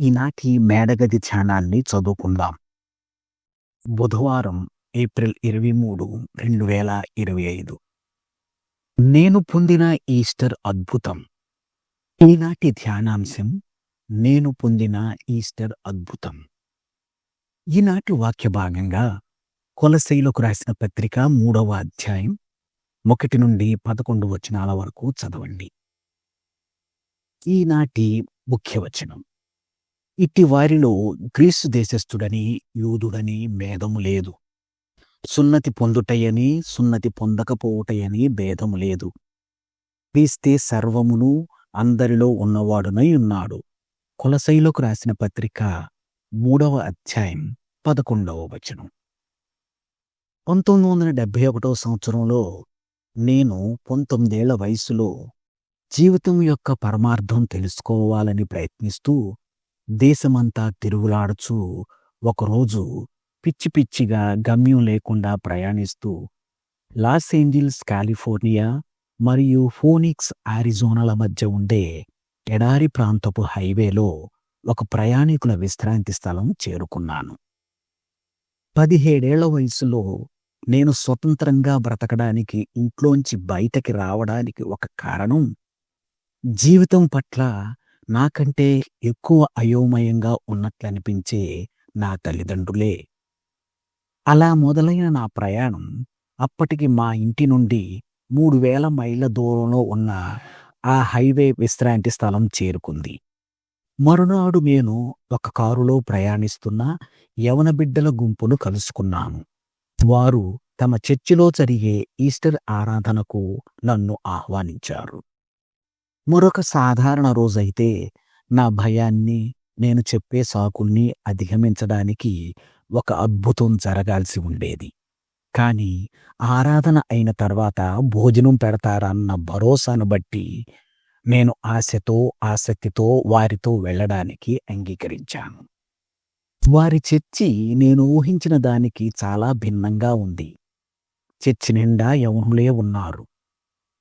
ఈనాటి మేడగది ధ్యానాన్ని చదువుకుందాం. బుధవారం ఏప్రిల్ ఇరవై మూడు రెండు వేల ఇరవై ఐదు. నేను పొందిన ఈస్టర్ అద్భుతం. ఈనాటి ధ్యానాంశం నేను పొందిన ఈస్టర్ అద్భుతం. ఈనాటి వాక్య భాగంగా కొలసైలకు రాసిన పత్రిక మూడవ అధ్యాయం ఒకటి నుండి పదకొండు వచనాల వరకు చదవండి. ఈనాటి ముఖ్య వచనం ఇట్టి వారిలో గ్రీసు దేశస్థుడని యూదుడని భేదము లేదు. సున్నతి పొందుటయని సున్నతి పొందకపోవుటయని భేదము లేదు. క్రీస్తే సర్వమును అందరిలో ఉన్నవాడునై ఉన్నాడు. కులశైలకు రాసిన పత్రిక మూడవ అధ్యాయం పదకొండవ వచనం. పంతొమ్మిది వందల డెబ్భై ఒకటో సంవత్సరంలో నేను పంతొమ్మిదేళ్ళ వయసులో జీవితం యొక్క పరమార్థం తెలుసుకోవాలని ప్రయత్నిస్తూ దేశమంతా తిరుగులాడుచూ ఒకరోజు పిచ్చి పిచ్చిగా గమ్యం లేకుండా ప్రయాణిస్తూ లాస్ ఏంజిల్స్ కాలిఫోర్నియా మరియు ఫోనిక్స్ ఆరిజోనాల మధ్య ఉండే ఎడారి ప్రాంతపు హైవేలో ఒక ప్రయాణికుల విశ్రాంతి స్థలం చేరుకున్నాను. పదిహేడేళ్ళ వయసులో నేను స్వతంత్రంగా బ్రతకడానికి ఇంట్లోంచి బయటకి రావడానికి ఒక కారణం జీవితం పట్ల నాకంటే ఎక్కువ అయోమయంగా ఉన్నట్లనిపించే నా తల్లిదండ్రులే. అలా మొదలైన నా ప్రయాణం అప్పటికి మా ఇంటి నుండి మూడు వేల మైళ్ళ దూరంలో ఉన్న ఆ హైవే విశ్రాంతి స్థలం చేరుకుంది. మరునాడు నేను ఒక కారులో ప్రయాణిస్తున్న యవన బిడ్డల గుంపును కలుసుకున్నాను. వారు తమ చర్చిలో జరిగే ఈస్టర్ ఆరాధనకు నన్ను ఆహ్వానించారు. మరొక సాధారణ రోజైతే నా భయాన్ని నేను చెప్పే సాకుల్ని అధిగమించడానికి ఒక అద్భుతం జరగాల్సి ఉండేది. కాని ఆరాధన అయిన తర్వాత భోజనం పెడతారన్న భరోసాను బట్టి నేను ఆశతో ఆసక్తితో వారితో వెళ్ళడానికి అంగీకరించాను. వారి చర్చి నేను ఊహించిన దానికి చాలా భిన్నంగా ఉంది. చర్చి నిండా యవనులే ఉన్నారు.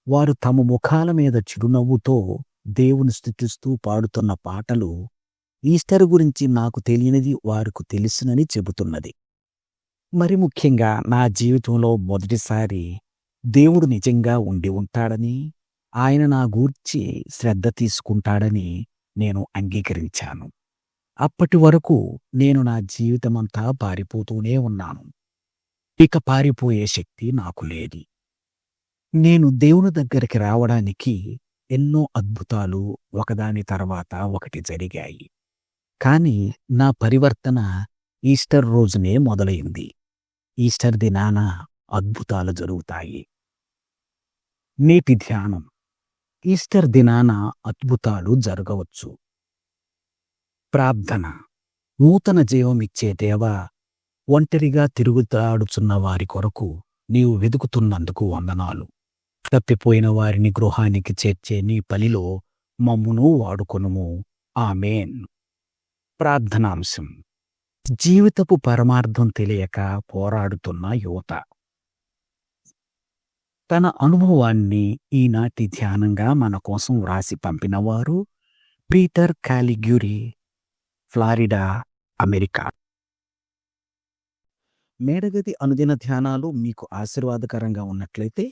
వారు తమ ముఖాల మీద చిరునవ్వుతో దేవుని స్థుతిస్తూ పాడుతున్న పాటలు ఈస్టర్ గురించి నాకు తెలియనిది వారికి తెలుసునని చెబుతున్నది. మరి ముఖ్యంగా నా జీవితంలో మొదటిసారి దేవుడు నిజంగా ఉండి ఉంటాడని ఆయన నా గూర్చి శ్రద్ధ తీసుకుంటాడని నేను అంగీకరించాను. అప్పటి వరకు నేను నా జీవితమంతా పారిపోతూనే ఉన్నాను. ఇక పారిపోయే శక్తి నాకు లేదు. నేను దేవుని దగ్గరికి రావడానికి ఎన్నో అద్భుతాలు ఒకదాని తర్వాత ఒకటి జరిగాయి. కాని నా పరివర్తన ఈస్టర్ రోజునే మొదలైంది. ఈస్టర్ దినాన అద్భుతాలు జరుగుతాయి. నేటి ధ్యానం. ఈస్టర్ దినాన అద్భుతాలు జరగవచ్చు. ప్రార్థన. నూతన జీవమిచ్చే దేవ దేవా ఒంటరిగా తిరుగుతాడుచున్న వారి కొరకు నీవు వెతుకుతున్నందుకు వందనాలు. తప్పిపోయిన వారిని గృహానికి చేర్చే నీ పనిలో మమ్మును వాడుకొనుము. ఆమెన్. ప్రార్థనాంశం. జీవితపు పరమార్థం తెలియక పోరాడుతున్న యువత. తన అనుభవాన్ని ఈనాటి ధ్యానంగా మన కోసం వ్రాసి పంపినవారు పీటర్ కాలిగ్యూరి ఫ్లారిడా అమెరికా. మేడగది అనుదిన ధ్యానాలు మీకు ఆశీర్వాదకరంగా ఉన్నట్లయితే